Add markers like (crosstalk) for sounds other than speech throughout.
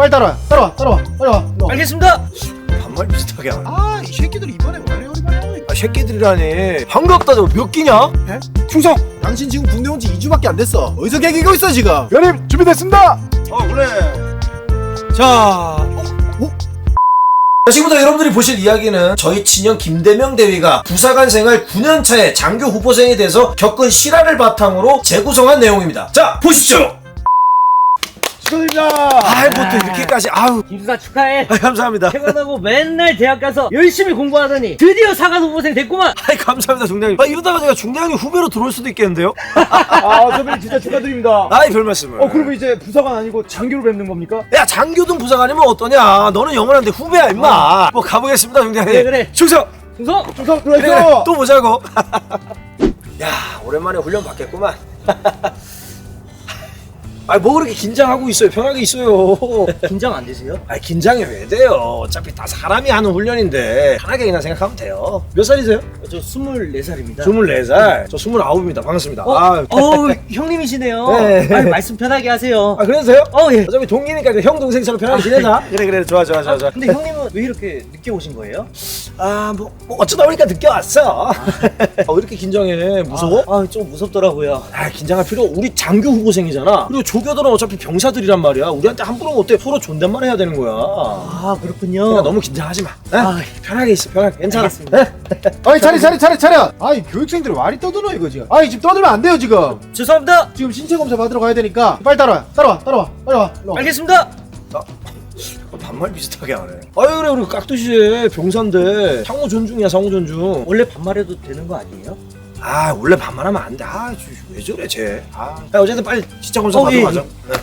빨리 따라와 따라와 따라와 빨리 와 일로 와. 알겠습니다. 반말 비슷하게 하네. 아, 이 새끼들 이번에 왜 이래 우리 말이야 아, 새끼들이라니. 반갑다, 저몇 끼냐? 충성 당신 지금 군대 온 지 2주밖에 안 됐어 어디서 개기고 있어 지금 연임 준비됐습니다. 어, 그래. 자, 어, 어? 자, 지금부터 여러분들이 보실 이야기는 저희 친형 김대명 대위가 부사관 생활 9년차의 장교 후보생에 대해서 겪은 실화를 바탕으로 재구성한 내용입니다. 자, 보시죠. 축하드립니다. 아이, 뭐또 이렇게까지, 아우. 김수사 축하해. 아, 감사합니다. 퇴근하고 맨날 대학 가서 열심히 공부하더니 드디어 사관 후보생 됐구만. 아이, 감사합니다, 중대장님. 아, 이러다가 제가 중대장님 후배로 들어올 수도 있겠는데요? 아 선배님 진짜 축하드립니다. 아이, 별 말씀을. 어 그러면 이제 부사관 아니고 장교로 뵙는 겁니까? 야, 장교든 부사관이면 어떠냐? 너는 영원한데 후배야, 임마. 뭐, 가보겠습니다, 중대장님. 그래, 그래. 충성! 충성. 충성 그래. 그래. 또 보자고. (laughs) 야, 오랜만에 훈련 받겠구만. (laughs) 아, 뭐 그렇게 긴장하고 있어요? 편하게 있어요. (laughs) 긴장 안 되세요? 아, 긴장이 왜 돼요? 어차피 다 사람이 하는 훈련인데 편하게 그냥 생각하면 돼요. 몇 살이세요? 저 24살입니다. 24살. 저 29입니다. 반갑습니다. 어, 아, 어, 형님이시네요. 네. 아니, 말씀 편하게 하세요. 아, 그러세요? 어, 예. 어차피 동기니까 이제 형 동생처럼 편하게 지내자. 그래, 그래. 좋아, 좋아, 좋아, 좋아. 근데 형님은 왜 이렇게 늦게 오신 거예요? 아, 뭐, 뭐 어쩌다 보니까 늦게 왔어. 아, (laughs) 왜 이렇게 긴장해? 무서워? 아, 좀 무섭더라고요. 아 긴장할 필요 우리 장교 후보생이잖아 그리고 조교들은 어차피 병사들이란 말이야 우리한테 함부로 어때 서로 존댓말 해야 되는 거야 아, 그렇군요. 그러니까 너무 긴장하지 마 에? 아, 편하게 있어 편하게 괜찮아 알겠습니다. 에? 아이 차례 차례 차례 차례. 아이 교육생들이 말이 떠드노 이거 지금. 아이 지금 떠들면 안 돼요 지금. 죄송합니다. 지금 신체 검사 받으러 가야 되니까. 빨리 따라와 따라와 따라와 빨리 와. 일로 와. 알겠습니다. 반말 비슷하게 하네 아유 그래 우리 깍두시에 병사인데. 상호 존중이야 상호 존중. 원래 반말해도 되는 거 아니에요? 아 원래 반말하면 안 돼 아왜 저래 쟤. 아, 야, 어쨌든 빨리 진짜 검사 어, 받으러 예, 가자. 네.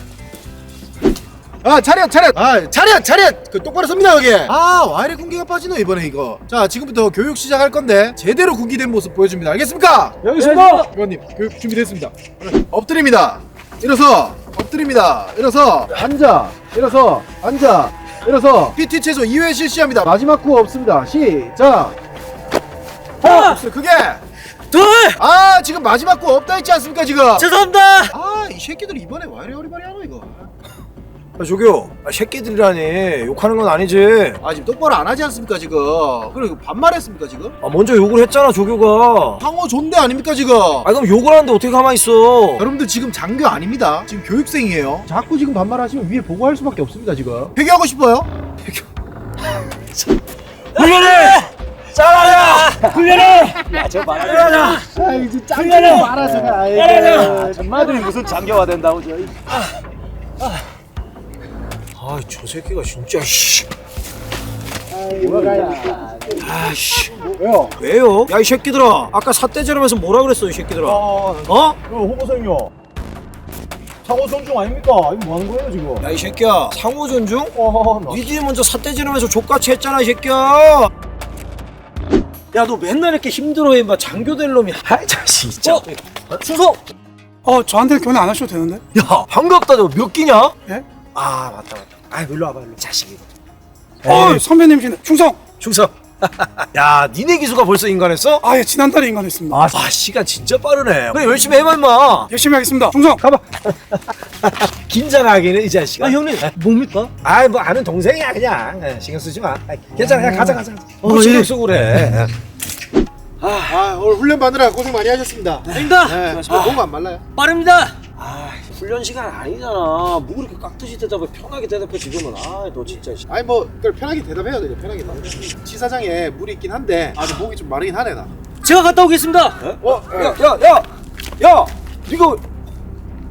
아 차렷 차렷. 아 차렷 차렷. 그 똑바로 섭니다 여기 아와 이래 군기가 빠지노 이번에 이거. 자 지금부터 교육 시작할 건데 제대로 군기된 모습 보여줍니다. 알겠습니까? 여기 있습니다. 의원님 교육 준비됐습니다. 엎드립니다. 일어서. 엎드립니다. 일어서. 앉아. 일어서. 앉아. 일어서. PT 최소 2회 실시합니다. 마지막 구호 없습니다. 시작. 하나, 없어 그게. 둘, 아 지금 마지막 구호 없다 했지 않습니까 지금? 죄송합니다. 아 이 새끼들 이번에 와 이래 어리바리 하노 이거 아, 조교 아, 새끼들이라니. 욕하는 건 아니지. 아 지금 똑바로 안 하지 않습니까 지금? 그리고 반말했습니까 지금? 아 먼저 욕을 했잖아 조교가. 상호 존대 아닙니까 지금? 아 그럼 욕을 하는데 어떻게 가만히 있어? 여러분들 지금 장교 아닙니다. 지금 교육생이에요. 자꾸 지금 반말하시면 위에 보고할 수밖에 없습니다 지금. 회개하고 싶어요? 훈련해! 잘하자! 훈련해. 야저 말하자! 아 이제 짱짱 말아서 아이고. 전마들이 무슨 장교가 된다고 저. 아저 새끼가 진짜 씨. 아씨 왜요? 왜요? 야 이 새끼들아 아까 삿대질하면서 뭐라 그랬어 이 새끼들아 아, 어? 그 후보생요. 상호 존중 아닙니까? 이거 뭐 하는 거예요 지금? 야 이 새끼야 상호 존중? 어, 나. 니들이 먼저 삿대질하면서 족같이 했잖아 이 새끼야 야 너 맨날 이렇게 힘들어해 막 장교 될 놈이 아이 자식 진짜 어? 충성. 어, 저한테 교환 안 하셔도 되는데? 야 반갑다 너 몇 끼냐? 예? 아 맞다 맞다 아 일로 와봐 일로 자식이 어, 에이, 선배님이시네. 충성! 충성 (laughs) 야 니네 기수가 벌써 인간했어? 아, 예, 지난달에 인간했습니다. 아, 아, 시간 진짜 빠르네. 그래 열심히 해봐 임마. 열심히 하겠습니다. 충성! 가봐! (laughs) 긴장하기는 이 자식아. 아, 형님, 뭡니까? 아이 뭐 아는 동생이야 그냥 에, 신경 쓰지 마. 아이, 괜찮아 그냥 가자 가자. 어, 뭐 신경 예. 쓰고 그래. 아 오늘 훈련 받느라 고생 많이 하셨습니다 아닙니다. 네 지금 너무 안 말라요 빠릅니다. 아 훈련 시간 아니잖아. 뭐 그렇게 깍듯이 대답해 편하게 대답해 지금은. 아 너 진짜. 씨. 아니 뭐 그걸 편하게 대답해야 돼요 편하게 대답 치사장에 물이 있긴 한데 아직 목이 좀 마르긴 하네 나 제가 갔다 오겠습니다. 어? 야 야 야 야, 이거.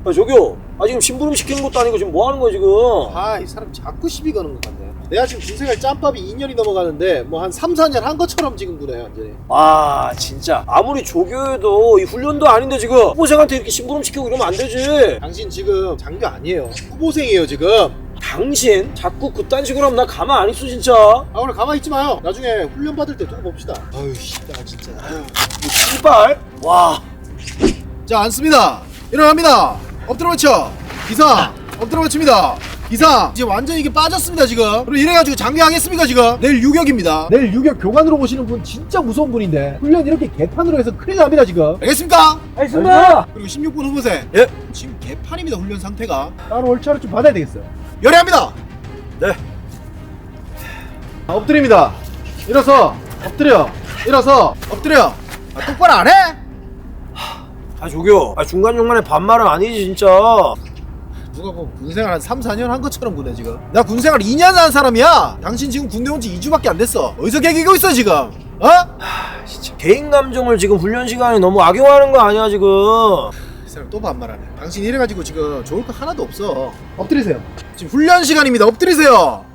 야 저기요. 아 지금 심부름 시키는 것도 아니고 지금 뭐 하는 거야 지금? 아 이 사람 자꾸 시비 거는 것 같네 내가 지금 군생활 짬밥이 2년이 넘어가는데 뭐 한 3, 4년 한 것처럼 지금 구네 완전히. 아 진짜. 아무리 조교해도 이 훈련도 아닌데 지금 후보생한테 이렇게 심부름 시키고 이러면 안 되지. 당신 지금 장교 아니에요. 후보생이에요 지금. 당신 자꾸 그딴 식으로 하면 나 가만 안 있어 진짜. 아 오늘 가만히 있지 마요. 나중에 훈련 받을 때 두고 봅시다. 아유 씨나 진짜. 아유. 씨발. 와. 자 앉습니다. 일어납니다. 엎드려 맞춰 기상. 엎드려 맞춥니다 기상 이제 완전히 이게 빠졌습니다 지금 그리고 이래가지고 장교하겠습니까 지금 내일 유격입니다 내일 유격 교관으로 오시는 분 진짜 무서운 분인데 훈련 이렇게 개판으로 해서 큰일 납니다 지금 알겠습니까? 알겠습니다. 그리고 16분 후보생 예? 지금 개판입니다 훈련 상태가 따로 월차를 좀 받아야 되겠어요 열애합니다 네. 아, 엎드립니다. 일어서 엎드려. 일어서 엎드려. 아, 똑바로 안 해? 아 조교 아 중간중간에 반말은 아니지 진짜 누가 뭐 군생활 한 3, 4년 한 것처럼 보네 지금. 나 군생활 2년 한 사람이야. 당신 지금 군대 온 지 2주밖에 안 됐어. 어디서 개기고 있어 지금? 어? 진짜 개인 감정을 지금 훈련 시간에 너무 악용하는 거 아니야 지금? 이 사람 또 반말하네. 당신 이래가지고 지금 좋을 거 하나도 없어. 엎드리세요. 지금 훈련 시간입니다. 엎드리세요.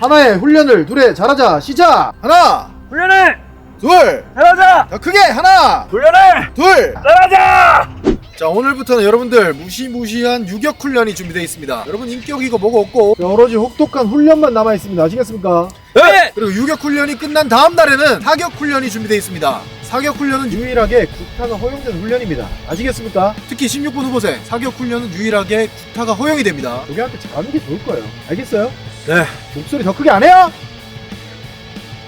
하나에 훈련을 둘에 잘하자. 시작! 하나! 훈련해! 둘! 잘하자! 자, 크게! 하나! 훈련해! 둘! 잘하자! 자 오늘부터는 여러분들 무시무시한 유격 훈련이 준비되어 있습니다 여러분 인격이고 뭐고 없고 오로지 혹독한 훈련만 남아 있습니다 아시겠습니까? 네! 그리고 유격 훈련이 끝난 다음 날에는 사격 훈련이 준비되어 있습니다 사격 훈련은 유일하게 구타가 허용된 훈련입니다 아시겠습니까? 특히 16번 후보생 사격 훈련은 유일하게 구타가 허용이 됩니다 여기한테 잘하는 게 좋을 거예요 알겠어요? 네 목소리 더 크게 안 해요?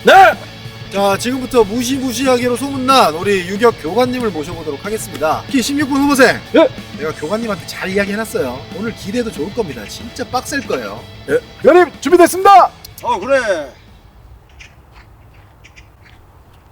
네! 자 지금부터 무시무시하게로 소문난 우리 유격 교관님을 모셔보도록 하겠습니다 특히 16분 후보생 예. 내가 교관님한테 잘 이야기해놨어요 오늘 기대도 좋을 겁니다 진짜 빡셀 거예요 예. 교관님 준비됐습니다 어 그래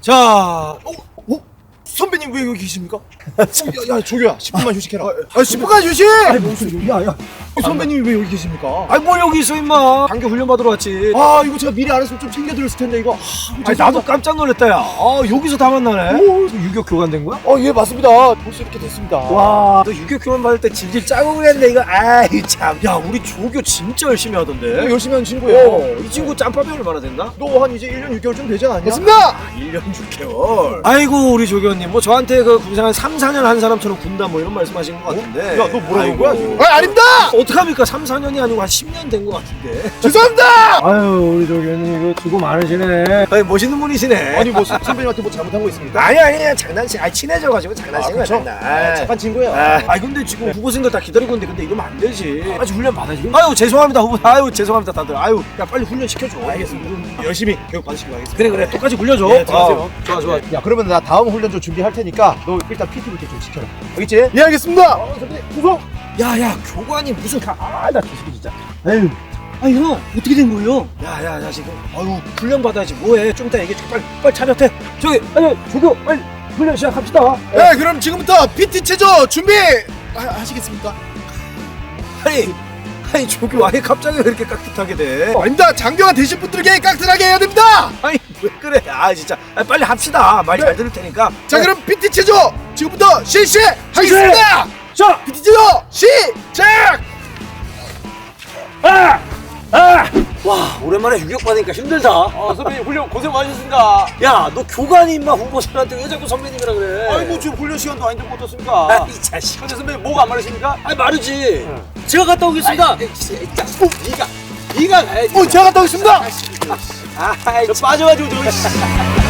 자 어? 어? 선배님 왜 여기 계십니까? 어, (laughs) 야, 야 조교야 10분만 휴식해라 아 10분간 휴식! 아니 무슨 야야 선배님이 왜 여기 계십니까? 아니 뭘 여기 있어 임마 장교 훈련 받으러 왔지 아 이거 제가 미리 안 했으면 좀 챙겨드렸을 텐데 이거 아니 나도 깜짝 놀랐다 야아 여기서 다 만나네 너 유격 교관 된 거야? 어예 맞습니다 벌써 이렇게 됐습니다 와, 너 유격 교관 받을 때 질질 짜고 그랬네 이거. 아이 참. 야, 우리 조교 진짜 열심히 하던데. 열심히 하는 친구예요 어, 이 친구 짬밥이 얼마나 됐나? 너 한 이제 1년 6개월 좀 되지 않았냐? 맞습니다 1년 6개월. 아이고, 우리 조교님. 뭐 저한테 그 군생활 3, 4년 한 사람처럼 군다 뭐 이런 말씀하신 것 같은데. 야, 너 뭐라는. 거야, 지금? 아, 아닙니다! 어 떡합니까? 3, 4년이 아니고 한 10년 된 것 같은데. 죄송합니다! 아유, 우리 조교님 이거 수고 많으시네. 아니, 멋있는 분이시네. 아니 뭐 선- 선배님한테 뭐 잘못한 거 있습니까? 아니, 아니, 장난치. 아, 친해져가지고 장난친 아, 거야? 장난. 아, 착한 친구예요. 아, 아니 근데 지금 후보생들 다 기다리고 있는데 근데 이러면 안 되지. 아직 훈련 받아야지. 아유 죄송합니다 후보. 아유 죄송합니다 다들. 아유 야 빨리 훈련 시켜줘. 알겠습니다. 열심히 교육 받으시기 바라겠습니다. 그래 그래 똑같이 굴려줘. 예, 들어가세요. 어, 좋아 좋아. 야 그러면 나 다음 훈련 좀 준비할 테니까 너 일단 PT부터 좀 시켜라 알겠지? 예, 알겠습니다! 구성! 야야 교관이 무슨 가? 아나 조식이 진짜 에휴 아, 형, 어떻게 된 거예요? 야야 야 지금. 아유 훈련 받아야지 뭐해. 좀 이따 얘기해. 빨리 빨리 차렷해. 저기 아니 조교 빨리 훈련 시작합시다. 네, 그럼 지금부터 PT 체조 준비! 하, 하시겠습니까? 아니 아니 조교 아예 갑자기 왜 이렇게 깍듯하게 돼? 어, 아닙니다! 장교가 되신 분들에게 깍듯하게 해야 됩니다! 아니 왜 그래? 아 진짜 아, 빨리 합시다. 말 잘 들을 테니까. 자, 그럼 PT 체조 지금부터 실시하겠습니다! 자 체조 시작! 와 오랜만에 유격 받으니까 힘들다. 아 선배님 훈련 고생 많으셨습니다 야 너 교관이 임마 후보생한테 왜 자꾸 선배님이라 그래? 아니 뭐 지금 훈련 시간도 아닌데 못 아, 떴습니까 이 자식. 근데 선배님 목안 마르십니까? 아니 마르지. 제가 갔다 오겠습니다. 니가 니가 가야지 어, 제가 갔다 오겠습니다! 아이 저 빠져가지고 저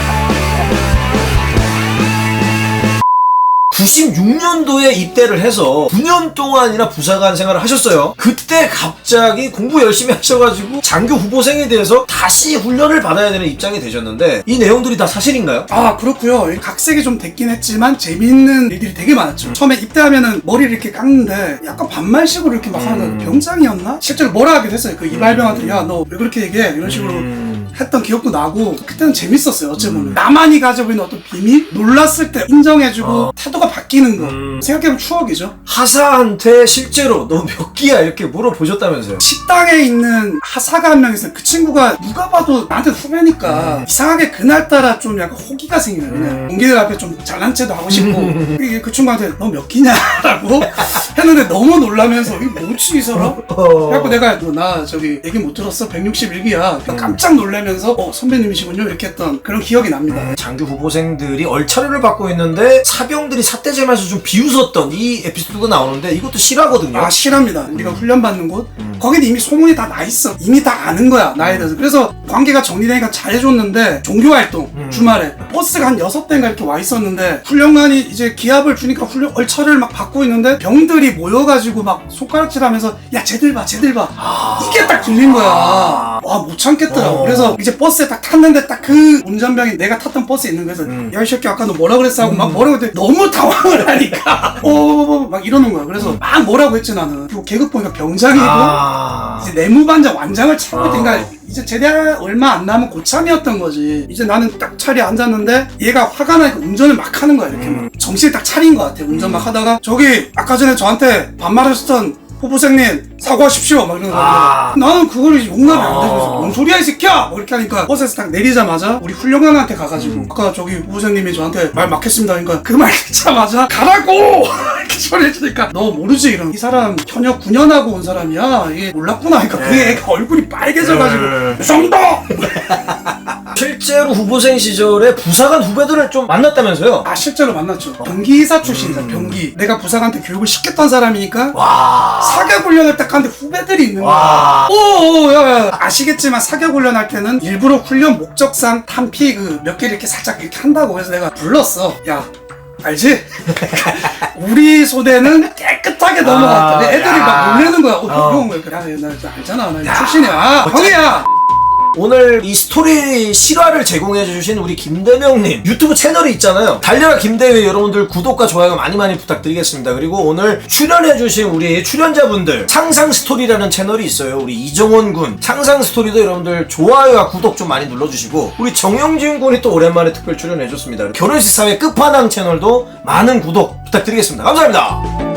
96년도에 입대를 해서 9년 동안이나 부사관 생활을 하셨어요. 그때 갑자기 공부 열심히 하셔가지고 장교 후보생에 대해서 다시 훈련을 받아야 되는 입장이 되셨는데 이 내용들이 다 사실인가요? 아 그렇고요 각색이 좀 됐긴 했지만 재미있는 일들이 되게 많았죠 처음에 입대하면은 머리를 이렇게 깎는데 약간 반말식으로 이렇게 막 하는 병장이었나? 실제로 뭐라 하기도 했어요 그 이발병한테 야 너 왜 그렇게 얘기해 이런 식으로 했던 기억도 나고 그때는 재밌었어요 어찌 보면. 나만이 가지고 있는 어떤 비밀? 놀랐을 때 인정해주고 태도가 바뀌는 거. 생각해보면 추억이죠. 하사한테 실제로 너몇 기야? 이렇게 물어보셨다면서요? 식당에 있는 하사가 한 명 있어요. 그 친구가 누가 봐도 나한테 후배니까 이상하게 그날따라 좀 약간 호기가 생기는 그냥 동기들 앞에 좀 잘난 체도 하고 싶고. 이게 그 친구한테 너몇 기냐라고 (laughs) 했는데 너무 놀라면서 이게 뭐지 이 사람? 그래갖고 내가 너 나 저기 얘기 못 들었어? 161기야. 깜짝 놀라면서 어 선배님이시군요 이렇게 했던 그런 기억이 납니다. 장교 후보생들이 얼차려를 받고 있는데 사병들이 삿대질하면서 좀 비웃었던 이 에피소드가 나오는데 이것도 실화거든요. 아 실합니다. 우리가 훈련 받는 곳 거기는 이미 소문이 다 나 있어. 이미 다 아는 거야 나에 대해서. 그래서 관계가 정리되니까 잘해줬는데 종교 활동 주말에 버스가 한 여섯 대인가 이렇게 와 있었는데 훈련관이 이제 기합을 주니까 훈련 얼차를 막 받고 있는데 병들이 모여가지고 막 손가락질하면서 야 쟤들 봐 쟤들 봐 이게 딱 들린 거야. 와못 참겠더라고. 어. 그래서 이제 버스에 딱 탔는데 딱 그 운전병이 내가 탔던 버스에 있는 거에서 야이 새끼 아까 너 뭐라 그랬어? 하고 막 뭐라고 했더니 너무 당황을 하니까 (laughs) 어막 이러는 거야. 그래서 막 뭐라고 했지 나는. 그리고 계급 보니까 병장이고 아. 이제 내무반장 완장을 차고 있으니까 이제 제대 얼마 안 남은 고참이었던 거지. 이제 나는 딱 차례에 앉았는데 얘가 화가 나니까 운전을 막 하는 거야 이렇게 막. 정신을 딱 차린 것 같아 운전 막 하다가. 저기 아까 전에 저한테 반말하셨던 후보생님 사과하십시오. 막 이러는 거야 아. 나는 그걸 용납이 안 되면서 아. 뭔 소리야 이 새끼야! 뭐 이렇게 하니까 버스에서 딱 내리자마자 우리 훌륭한한테 가가지고 아까 저기 후보생님이 저한테 말 막혔습니다. 그러니까 그 말 듣자마자 가라고! (laughs) 이렇게 소리해주니까 너 모르지? 이런. 이 사람 현역 9년하고 온 사람이야. 이게 몰랐구나. 그러니까 그 애가 얼굴이 빨개져가지고. 정도 (laughs) 실제로 후보생 시절에 부사관 후배들을 좀 만났다면서요? 아 실제로 만났죠 병기사 출신이잖아 병기 내가 부사관한테 교육을 시켰던 사람이니까 와. 사격 훈련을 딱 하는데 후배들이 있는 거야 와. 오오 야, 야 아시겠지만 사격 훈련할 때는 일부러 훈련 목적상 탄피 그 몇 개 이렇게 살짝 이렇게 한다고 그래서 내가 불렀어 야 알지? (laughs) 우리 소대는 깨끗하게 넘어갔다. 근데 애들이 야. 막 놀래는 거야. 어, 어. 형, 왜 그래? 야, 나 진짜 알잖아. 나 출신이야. 아, 형이야. 오늘 이 스토리 실화를 제공해 주신 우리 김대명님 유튜브 채널이 있잖아요. 달려라 김대회 여러분들 구독과 좋아요 많이 많이 부탁드리겠습니다. 그리고 오늘 출연해 주신 우리 출연자분들 상상 스토리라는 채널이 있어요. 우리 이정원 군. 상상 스토리도 여러분들 좋아요와 구독 좀 많이 눌러주시고 우리 정영진 군이 또 오랜만에 특별 출연해 줬습니다. 결혼식 사회 끝판왕 채널도 많은 구독 부탁드리겠습니다. 감사합니다